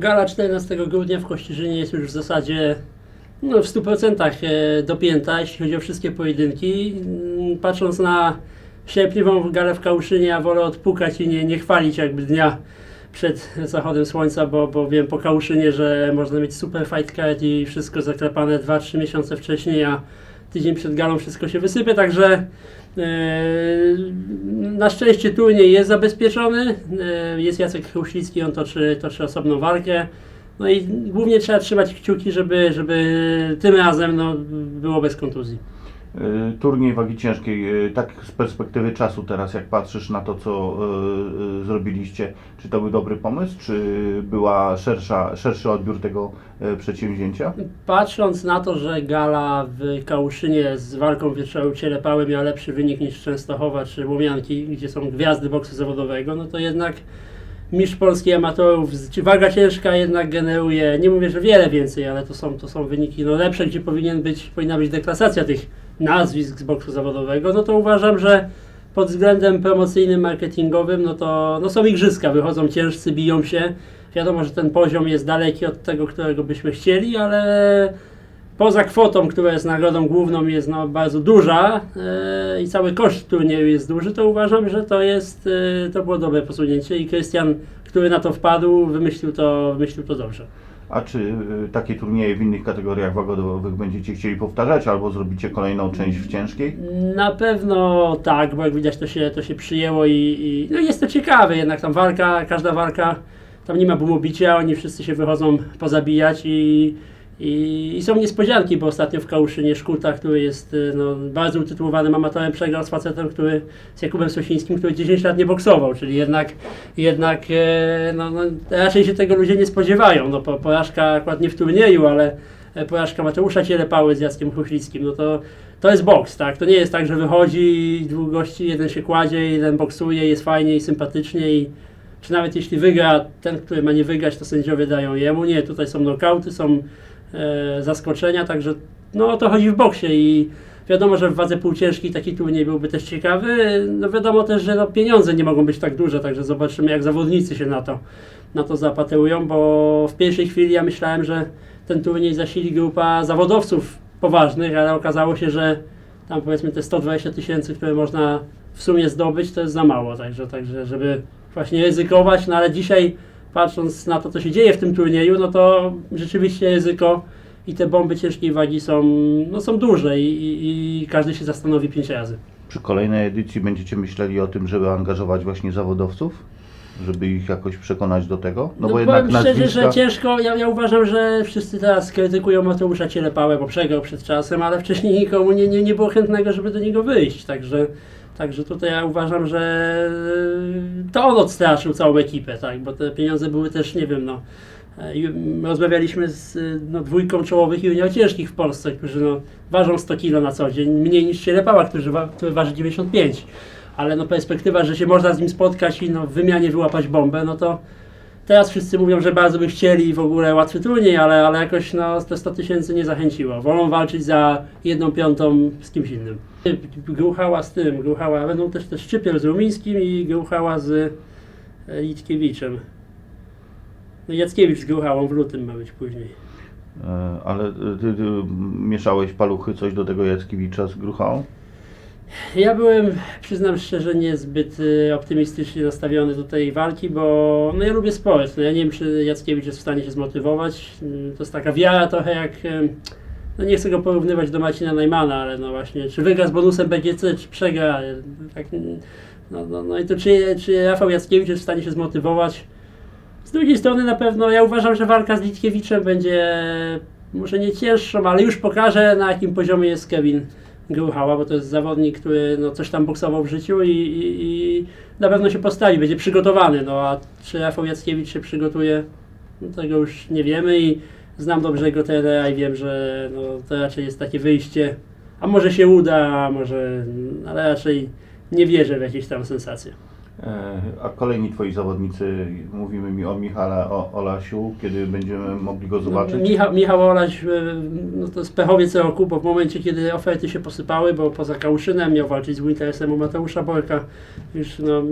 Gala 14 grudnia w Kościerzynie jest już w zasadzie no, w 100% e, dopięta, jeśli chodzi o wszystkie pojedynki. Mm, Patrząc na sierpniową galę w Kałuszynie, ja wolę odpukać i nie, nie chwalić jakby dnia przed zachodem słońca, bo, bo wiem po Kałuszynie, że można mieć super fight card i wszystko zaklepane 2-3 miesiące wcześniej, a tydzień przed galą wszystko się wysypie, także e, na szczęście turniej jest zabezpieczony. E, Jest Jacek Chruślicki, on toczy, toczy osobną walkę. No i głównie trzeba trzymać kciuki, żeby, żeby tym razem no, było bez kontuzji. Y, Turniej wagi ciężkiej, y, tak z perspektywy czasu teraz, jak patrzysz na to, co y, zrobiliście, czy to był dobry pomysł, czy była szersza, szerszy odbiór tego przedsięwzięcia? Patrząc na to, że gala w Kałuszynie z walką wieczoru Cielepały miała lepszy wynik niż Częstochowa czy Łomianki, gdzie są gwiazdy boksu zawodowego, no to jednak mistrz polski amatorów, czy waga ciężka jednak generuje, nie mówię, że wiele więcej, ale to są, to są wyniki no, lepsze, gdzie powinien być, powinna być deklasacja tych nazwisk z boksu zawodowego, no to uważam, że pod względem promocyjnym, marketingowym, no to no są igrzyska, wychodzą ciężcy, biją się. Wiadomo, że ten poziom jest daleki od tego, którego byśmy chcieli, ale poza kwotą, która jest nagrodą główną, jest no, bardzo duża e, i cały koszt turnieju jest duży, to uważam, że to jest, e, to było dobre posunięcie i Krystian, który na to wpadł, wymyślił to, wymyślił to dobrze. A czy y, takie turnieje w innych kategoriach wagowych będziecie chcieli powtarzać, albo zrobicie kolejną część w ciężkiej? Na pewno tak, bo jak widać to się, to się przyjęło i, i no jest to ciekawe, jednak tam walka, każda walka, tam nie ma bumobicia, oni wszyscy się wychodzą pozabijać i, i, i są niespodzianki, bo ostatnio w Kałuszynie Szkuta, który jest y, no, bardzo utytułowanym amatorem, przegrał z facetem, który, z Jakubem Sosińskim, który 10 lat nie boksował, czyli jednak, jednak e, no, no, raczej się tego ludzie nie spodziewają. No, po, porażka akurat nie w turnieju, ale e, porażka Mateusza Cielepały z Jackiem Chruchlickim, no to to jest boks, tak? To nie jest tak, że wychodzi dwóch gości, jeden się kładzie, jeden boksuje, jest fajnie i sympatycznie i czy nawet jeśli wygra ten, który ma nie wygrać, to sędziowie dają jemu. Nie, tutaj są knockouty, są zaskoczenia, także no o to chodzi w boksie i wiadomo, że w wadze półciężkiej taki turniej byłby też ciekawy. No wiadomo też, że no, pieniądze nie mogą być tak duże, także zobaczymy jak zawodnicy się na to, na to zapatrują, bo w pierwszej chwili ja myślałem, że ten turniej zasili grupa zawodowców poważnych, ale okazało się, że tam powiedzmy te 120 tysięcy, które można w sumie zdobyć, to jest za mało, także, także żeby właśnie ryzykować, no ale dzisiaj patrząc na to, co się dzieje w tym turnieju, no to rzeczywiście ryzyko i te bomby ciężkiej wagi są, no są duże i, i, i każdy się zastanowi pięć razy. Przy kolejnej edycji będziecie myśleli o tym, żeby angażować właśnie zawodowców? Żeby ich jakoś przekonać do tego? No, powiem szczerze, że ciężko, ja, ja uważam, że wszyscy teraz krytykują Mateusza Cielepałę, bo przegrał przed czasem, ale wcześniej nikomu nie, nie, nie było chętnego, żeby do niego wyjść, także, także tutaj ja uważam, że to on odstraszył całą ekipę, tak, bo te pieniądze były też, nie wiem, no, e, rozmawialiśmy z e, no, dwójką czołowych junior ciężkich w Polsce, którzy no, ważą 100 kg na co dzień, mniej niż Cielepała, który, wa, który waży 95, ale no perspektywa, że się można z nim spotkać i no, w wymianie wyłapać bombę, no to Teraz wszyscy mówią, że bardzo by chcieli w ogóle łatwy turniej, ale, ale jakoś no, te 100 tysięcy nie zachęciło. Wolą walczyć za jedną piątą z kimś innym. Gruchała z tym, Gruchała, będą też, też Szczypiel z Rumińskim i Gruchała z e, Litkiewiczem. No Jackiewicz z Gruchałą w lutym ma być później. E, Ale y, ty, ty mieszałeś paluchy coś do tego Jackiewicza z Gruchałą? Ja byłem, przyznam szczerze, niezbyt y, optymistycznie nastawiony do tej walki, bo no ja lubię sport. No ja nie wiem, czy Jackiewicz jest w stanie się zmotywować. Y, To jest taka wiara trochę jak, y, no nie chcę go porównywać do Marcina Najmana, ale no właśnie, czy wygra z bonusem BGC, czy przegra. y, Tak, no, no, no i to czy, czy Rafał Jackiewicz jest w stanie się zmotywować? Z drugiej strony na pewno ja uważam, że walka z Litkiewiczem będzie może nie cięższą, ale już pokaże na jakim poziomie jest Kevin Gruchała, bo to jest zawodnik, który no, coś tam boksował w życiu i, i, i na pewno się postawi, będzie przygotowany. No a czy Rafał Jackiewicz się przygotuje, no, tego już nie wiemy i znam dobrze jego trenera i wiem, że no, to raczej jest takie wyjście, a może się uda, a może, ale raczej nie wierzę w jakieś tam sensacje. E, A kolejni twoi zawodnicy, mówimy mi o Michale o, Olasiu, kiedy będziemy mogli go zobaczyć? No, Michał, Michał Olaś, e, no to jest pechowiec roku, bo w momencie, kiedy oferty się posypały, bo poza Kałuszynem miał walczyć z Wintersem u Mateusza Borka, już no,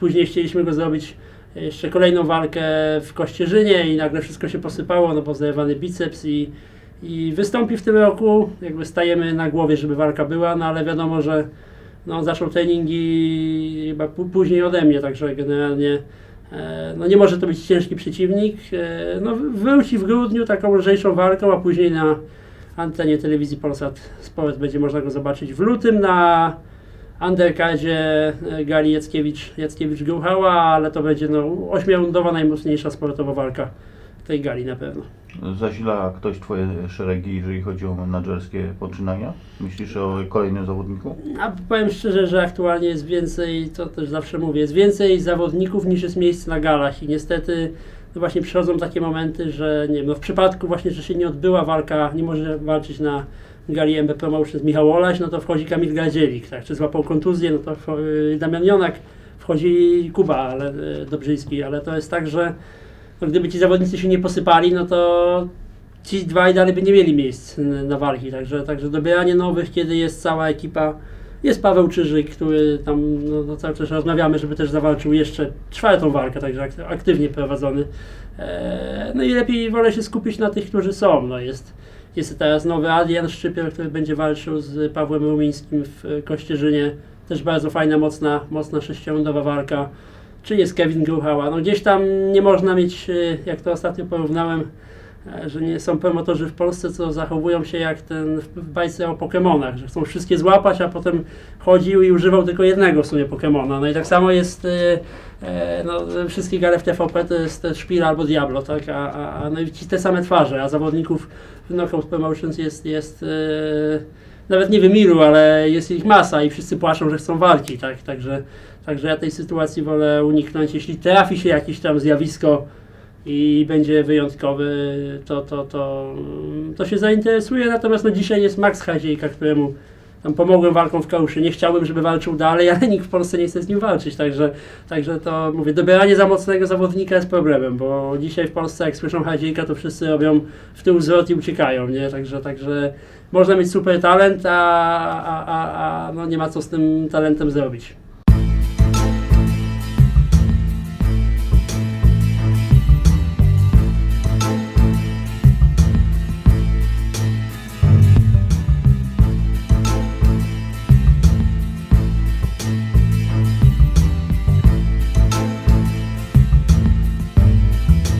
później chcieliśmy go zrobić jeszcze kolejną walkę w Kościerzynie i nagle wszystko się posypało, no bo zerwany biceps i, i wystąpi w tym roku, jakby stajemy na głowie, żeby walka była, no ale wiadomo, że no, zaczął treningi chyba pó- później ode mnie, także generalnie e, no, nie może to być ciężki przeciwnik. E, no, wróci w grudniu taką lżejszą walką, a później na antenie telewizji Polsat Sport będzie można go zobaczyć w lutym na undercardzie e, gali Jackiewicz, Jackiewicz ale to będzie no, ośmiorundowa najmocniejsza sportowa walka tej gali na pewno. Zasila ktoś Twoje szeregi, jeżeli chodzi o menadżerskie poczynania? Myślisz o kolejnym zawodniku? A powiem szczerze, że aktualnie jest więcej, to też zawsze mówię, jest więcej zawodników niż jest miejsc na galach i niestety no właśnie przychodzą takie momenty, że nie wiem, no w przypadku właśnie, że się nie odbyła walka, nie może walczyć na gali MB Promotion z Michał Olaś, no to wchodzi Kamil Gradzielik, tak, czy złapał kontuzję, no to Damian Jonak, wchodzi Kuba ale, y, Dobrzyński, ale to jest tak, że no, gdyby ci zawodnicy się nie posypali, no to ci dwaj dalej by nie mieli miejsc na walki, także, także dobieranie nowych, kiedy jest cała ekipa, jest Paweł Czyżyk, który tam no, no, cały czas rozmawiamy, żeby też zawalczył jeszcze czwartą walkę, także ak- aktywnie prowadzony. Eee, no i lepiej wolę się skupić na tych, którzy są. No, jest, jest teraz nowy Adrian Szczypior, który będzie walczył z Pawłem Rumińskim w Kościerzynie. Też bardzo fajna, mocna, mocna sześciorundowa walka. Czy jest Kevin Gruchała? No gdzieś tam nie można mieć, e, jak to ostatnio porównałem, e, że nie są promotorzy w Polsce, co zachowują się jak ten w bajce o Pokemonach, że chcą wszystkie złapać, a potem chodził i używał tylko jednego w sumie Pokemona. No i tak samo jest, e, e, no, wszystkie gale w TVP to jest te Szpila albo Diablo, tak? A, a, no i te same twarze, a zawodników w Knockout Promotions jest, jest e, nawet nie wiem ilu, ale jest ich masa i wszyscy płaczą, że chcą walki, tak? Także, także ja tej sytuacji wolę uniknąć. Jeśli trafi się jakieś tam zjawisko i będzie wyjątkowy, to, to, to, to się zainteresuje. Natomiast no, dzisiaj jest Max Haziejka, któremu tam pomogłem walką w Kauszy. Nie chciałbym, żeby walczył dalej, ale nikt w Polsce nie chce z nim walczyć. Także, także to mówię, dobieranie za mocnego zawodnika jest problemem, bo dzisiaj w Polsce jak słyszą Haziejka, to wszyscy robią w tył zwrot i uciekają, nie? Także, także można mieć super talent, a, a, a, a no nie ma co z tym talentem zrobić.